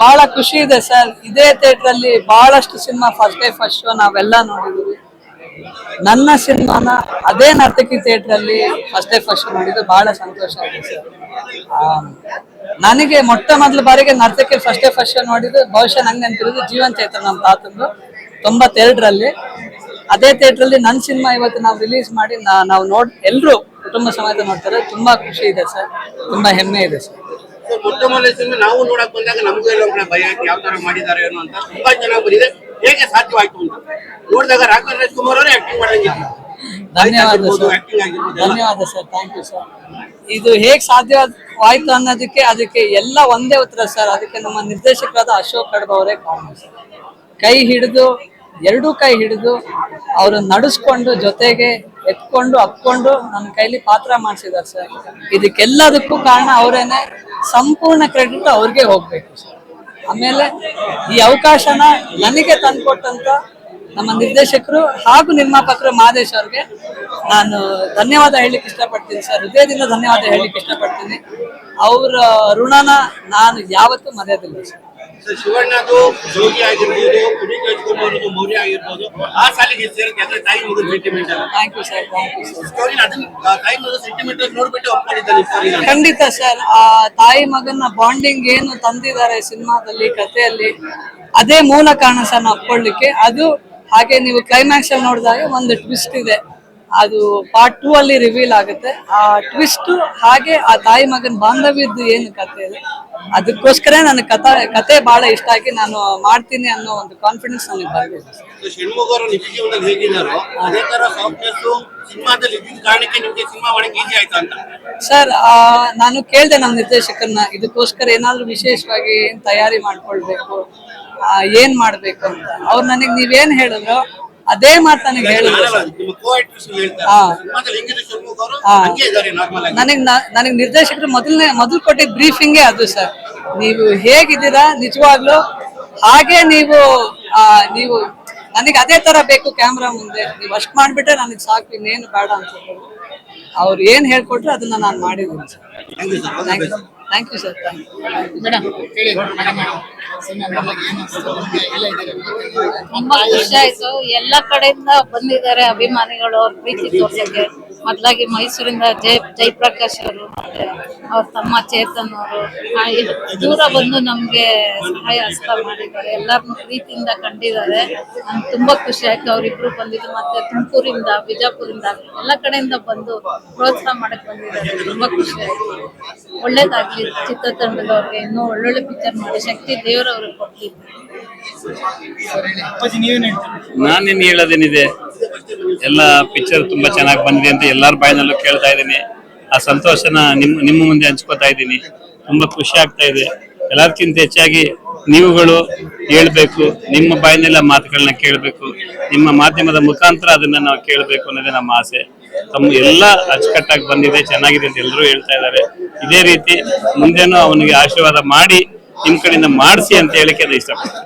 ಬಹಳ ಖುಷಿ ಇದೆ ಸರ್. ಇದೇ ಥಿಯೇಟರ್ ಅಲ್ಲಿ ಬಹಳಷ್ಟು cinema first day first show ನಾವೆಲ್ಲ ನೋಡಿದೀವಿ ನನ್ನ ಸಿನಿಮಾನ ಅದೇ ನರ್ತಕಿ ಥಿಯೇಟರ್ ಅಲ್ಲಿ ಫಸ್ಟ್ ಡೇ ಫಸ್ಟ್ ಶೋ ಬಹಳ ಸಂತೋಷ ಆಗಿದೆ ಸರ್. ನನಗೆ ಮೊಟ್ಟ ಮೊದಲ ಬಾರಿಗೆ ನರ್ತಕಿ ಫಸ್ಟ್ ಫಸ್ಟ್ ನೋಡಿದ್ದು, ಬಹುಶಃ ನಂಗೆ ನೆನಪಿರೋದು ಜೀವನ್ ಚೈತ್ರ ನಮ್ಮ ತಾತಂದು ತೊಂಬತ್ತೆರಡರಲ್ಲಿ. ಅದೇ ಥಿಯೇಟ್ರಲ್ಲಿ ನನ್ನ ಸಿನಿಮಾ ಇವತ್ತು ನಾವು ರಿಲೀಸ್ ಮಾಡಿ ನಾವು ನೋಡಿ ಎಲ್ಲರೂ ಕುಟುಂಬ ಸಮೇತ ನೋಡ್ತಾರೆ. ತುಂಬಾ ಖುಷಿ ಇದೆ ಸರ್. ತುಂಬಾ ಹೆಮ್ಮೆ ಇದೆ ಸರ್. ನಾವು ಭಯ ಯಾವ ಮಾಡಿದ್ದಾರೆ ಏನೋ ಅಂತ ತುಂಬಾ ಚೆನ್ನಾಗಿ ಹೇಗೆ ಸಾಧ್ಯವಾಯ್ತು ಅಂತ. ನೋಡಿದಾಗ ರಾಘವೇಂದ್ರ ರಾಜ್ಕುಮಾರ್ ಅವರೇ ಆಕ್ಟಿಂಗ್ ಮಾಡಂಗಿಲ್ಲ ಧನ್ಯವಾದ ಸರ್. ಧನ್ಯವಾದ ಸರ್ ಥ್ಯಾಂಕ್ ಯು ಸರ್ ಇದು ಹೇಗೆ ಸಾಧ್ಯವಾಯ್ತು ಅನ್ನೋದಕ್ಕೆ ಅದಕ್ಕೆ ಎಲ್ಲ ಒಂದೇ ಉತ್ತರ ಸರ್ ಅದಕ್ಕೆ ನಮ್ಮ ನಿರ್ದೇಶಕರಾದ ಅಶೋಕ್ ಕಡ್ಬ ಅವರೇ ಕಾರಣ ಸರ್ ಕೈ ಹಿಡಿದು ಎರಡೂ ಕೈ ಹಿಡಿದು ಅವರು ನಡೆಸ್ಕೊಂಡು ಜೊತೆಗೆ ಎತ್ಕೊಂಡು ಹತ್ಕೊಂಡು ನನ್ನ ಕೈಲಿ ಪಾತ್ರ ಮಾಡಿಸಿದ್ದಾರೆ ಸರ್ ಇದಕ್ಕೆಲ್ಲದಕ್ಕೂ ಕಾರಣ ಅವರೇನೆ. ಸಂಪೂರ್ಣ ಕ್ರೆಡಿಟ್ ಅವ್ರಿಗೆ ಹೋಗ್ಬೇಕು ಸರ್ ಆಮೇಲೆ ಈ ಅವಕಾಶನ ನನಗೆ ತಂದ್ಕೊಟ್ಟಂತ ನಮ್ಮ ನಿರ್ದೇಶಕರು ಹಾಗೂ ನಿರ್ಮಾಪಕರು ಮಹದೇಶ್ ಅವ್ರಿಗೆ ನಾನು ಧನ್ಯವಾದ ಹೇಳಲಿಕ್ಕೆ ಇಷ್ಟಪಡ್ತೀನಿ ಸರ್. ಹೃದಯದಿಂದ ಧನ್ಯವಾದ ಹೇಳಲಿಕ್ಕೆ ಇಷ್ಟಪಡ್ತೀನಿ. ಅವರ ಋಣನ ನಾನು ಯಾವತ್ತೂ ಮರೆಯೋದಿಲ್ಲ ಸರ್. ಸೊ ಶಿವಣ್ಣದು ಜೋಗಿ ಆಗಿರ್ಬೋದು ಪುನೀತ್ ರಾಜ್ಕುಮಾರ್ ಅವರದು ಮೌರ್ಯ ಆಗಿರ್ಬೋದು ಆ ಸಾಲಿಗೆ ಸೇರುತ್ತೆ ಅಂದ್ರೆ ತಾಯಿ ಮಗು sentiment thank you sir thank you sir story ಅದನ್ನ ಆ ತಾಯಿ ಮಗು ಸೆಂಟಿಮೆಂಟ್ ನೋಡ್ಬಿಟ್ಟು ಸ್ಟೋರಿ ಖಂಡಿತ ಸರ್ ಆ ತಾಯಿ ಮಗನ ಬಾಂಡಿಂಗ್ ಏನು ತಂದಿದ್ದಾರೆ ಸಿನಿಮಾದಲ್ಲಿ ಕಥೆಯಲ್ಲಿ ಅದೇ ಮೂಲ ಕಾರಣ ಸರ್ ನಾವು ಒಪ್ಕೊಳ್ಳಿಕ್ಕೆ. ಅದು ಹಾಗೆ ನೀವು ಕ್ಲೈಮ್ಯಾಕ್ಸ್ ಅಲ್ಲಿ ನೋಡಿದಾಗ ಒಂದು ಟ್ವಿಸ್ಟ್ ಇದೆ. ಅದು ಪಾರ್ಟ್ ಟೂ ಅಲ್ಲಿ ರಿವೀಲ್ ಆಗುತ್ತೆ. ಆ ಟ್ವಿಸ್ಟ್ ಹಾಗೆ ಆ ತಾಯಿ ಮಗನ ಬಾಂಧವ್ಯದ್ದು ಏನು ಕಥೆ ಇದೆ ಅದಕ್ಕೋಸ್ಕರ ನನ್ನ ಕಥೆ ಕತೆ ಬಹಳ ಇಷ್ಟ ಆಗಿ ನಾನು ಮಾಡ್ತೀನಿ ಅನ್ನೋ ಒಂದು ಕಾನ್ಫಿಡೆನ್ಸ್ ನನಗೆ ಬಂದಿದೆ. ಸೊ ಷಣ್ಮುಖ ಅವರು ನಿಜ ಜೀವನದಲ್ಲಿ ಹೇಗಿದ್ದಾರೋ ಅದೇ ತರ ಸಾಫ್ಟ್ನೆಸ್ ಸಿನಿಮಾದಲ್ಲಿ ಇದ್ದಿದ್ದ ಕಾರಣಕ್ಕೆ ನಿಮ್ಗೆ ಸಿನಿಮಾ ಮಾಡಕ್ಕೆ ಈಸಿ ಆಯ್ತು ಅಂತ? ಸರ್ ನಾನು ಕೇಳಿದೆ ನಮ್ಮ ನಿರ್ದೇಶಕರನ್ನ ಇದಕ್ಕೋಸ್ಕರ ಏನಾದ್ರು ವಿಶೇಷವಾಗಿ ಏನ್ ತಯಾರಿ ಮಾಡ್ಕೊಳ್ಬೇಕು? ಏನ್ ಮಾಡ್ಬೇಕು ಅಂತ. ಅವ್ರು ನನಗೆ ನೀವೇನ್ ಹೇಳಿದ್ರು ಅದೇ ಮಾತು ನನಗೆ ಹೇಳಿದ್ರು. ನನಗ್ ನನಗೆ ನನಗೆ ನಿರ್ದೇಶಕರು ಮೊದಲನೇ ಮೊದಲು ಕೊಟ್ಟಿದ್ದ ಬ್ರೀಫಿಂಗೇ ಅದು ಸರ್. ನೀವು ಹೇಗಿದ್ದೀರಾ? ನಿಜವಾಗ್ಲು ಹಾಗೆ ನೀವು ಆ, ನೀವು ನನಗೆ ಅದೇ ತರ ಬೇಕು ಕ್ಯಾಮ್ರಾ ಮುಂದೆ. ನೀವು ಅಷ್ಟು ಮಾಡ್ಬಿಟ್ರೆ ನನಗೆ ಸಾಕು ಇನ್ನೇನು ಬೇಡ ಅಂತ. ಅವ್ರು ಏನ್ ಹೇಳ್ಕೊಟ್ರೆ ಅದನ್ನ ನಾನು ಮಾಡಿದ್ದೀನಿ sir. Thank you sir thank you madam ಹೇಳಿ. ಮೇಡಮ್ ಸಿನಿಮಾ ಏನು ಎಲ್ಲ ಇದ್ದೀರಿ ತುಂಬಾ ಖುಷಿ ಆಯ್ತು. ಎಲ್ಲ ಕಡೆಯಿಂದ ಬಂದಿದ್ದಾರೆ ಅಭಿಮಾನಿಗಳು ಅವ್ರ ಪ್ರೀತಿ ತೋರ್ಸಕ್ಕೆ ಮೊದ್ಲಾಗಿ ಮೈಸೂರಿಂದ ಜಯ ಜಯಪ್ರಕಾಶ್ ಅವರು ಮತ್ತೆ ಅವ್ರ ತಮ್ಮ ಚೇತನ್ ಅವರು. ದೂರ ಬಂದು ನಮ್ಗೆ ಸಹಾಯ ಹಸ್ತ ಮಾಡಿದ್ದಾರೆ. ಎಲ್ಲಾರು ಪ್ರೀತಿಯಿಂದ ಕಂಡಿದ್ದಾರೆ. ನಂಗೆ ತುಂಬಾ ಖುಷಿ ಆಯ್ತು. ಅವರಿಬ್ರು ಬಂದಿದ್ದು ಮತ್ತೆ ತುಮಕೂರಿಂದ ಬಿಜಾಪುರಿಂದ ಎಲ್ಲ ಕಡೆಯಿಂದ ಬಂದು ಪ್ರೋತ್ಸಾಹ ಮಾಡಕ್ ಬಂದಿದ್ದಾರೆ. ತುಂಬಾ ಖುಷಿ ಆಯ್ತು. ಒಳ್ಳೇದಾಗ್ಲಿ. ಚಿತ್ರತಂಡದವ್ರಿಗೆ ಇನ್ನೂ ಒಳ್ಳೊಳ್ಳೆ ಪಿಕ್ಚರ್ ಮಾಡಿ ಶಕ್ತಿ ದೇವರವ್ರಿಗೆ ಕೊಡ್ಲಿ ಹೇಳ್ತೀರಿ? ನಾನೇನು ಹೇಳೋದೇನಿದೆ? ಎಲ್ಲ ಪಿಕ್ಚರ್ ತುಂಬಾ ಚೆನ್ನಾಗಿ ಬಂದಿದೆ ಅಂತ ಎಲ್ಲರ ಬಾಯಿನಲ್ಲೂ ಕೇಳ್ತಾ ಇದ್ದೀನಿ. ಆ ಸಂತೋಷನ ನಿಮ್ಮ ನಿಮ್ಮ ಮುಂದೆ ಹಂಚ್ಕೋತಾ ಇದ್ದೀನಿ. ತುಂಬಾ ಖುಷಿ ಆಗ್ತಾ ಇದೆ. ಎಲ್ಲದಕ್ಕಿಂತ ಹೆಚ್ಚಾಗಿ ನೀವುಗಳು ಹೇಳ್ಬೇಕು, ನಿಮ್ಮ ಬಾಯಿನೆಲ್ಲ ಮಾತುಗಳನ್ನ ಕೇಳಬೇಕು, ನಿಮ್ಮ ಮಾಧ್ಯಮದ ಮುಖಾಂತರ ಅದನ್ನ ನಾವು ಕೇಳಬೇಕು ಅನ್ನೋದೇ ನಮ್ಮ ಆಸೆ. ತಮ್ಮ ಎಲ್ಲ ಅಚ್ಚುಕಟ್ಟಾಗಿ ಬಂದಿದೆ, ಚೆನ್ನಾಗಿದೆ ಅಂತ ಎಲ್ಲರೂ ಹೇಳ್ತಾ ಇದ್ದಾರೆ. ಇದೇ ರೀತಿ ಮುಂದೆನೂ ಅವನಿಗೆ ಆಶೀರ್ವಾದ ಮಾಡಿ ನಿಮ್ ಕಡೆಯಿಂದ ಮಾಡಿಸಿ ಅಂತ ಹೇಳಿಕೆ ಇಷ್ಟಪಡ್ತೀನಿ.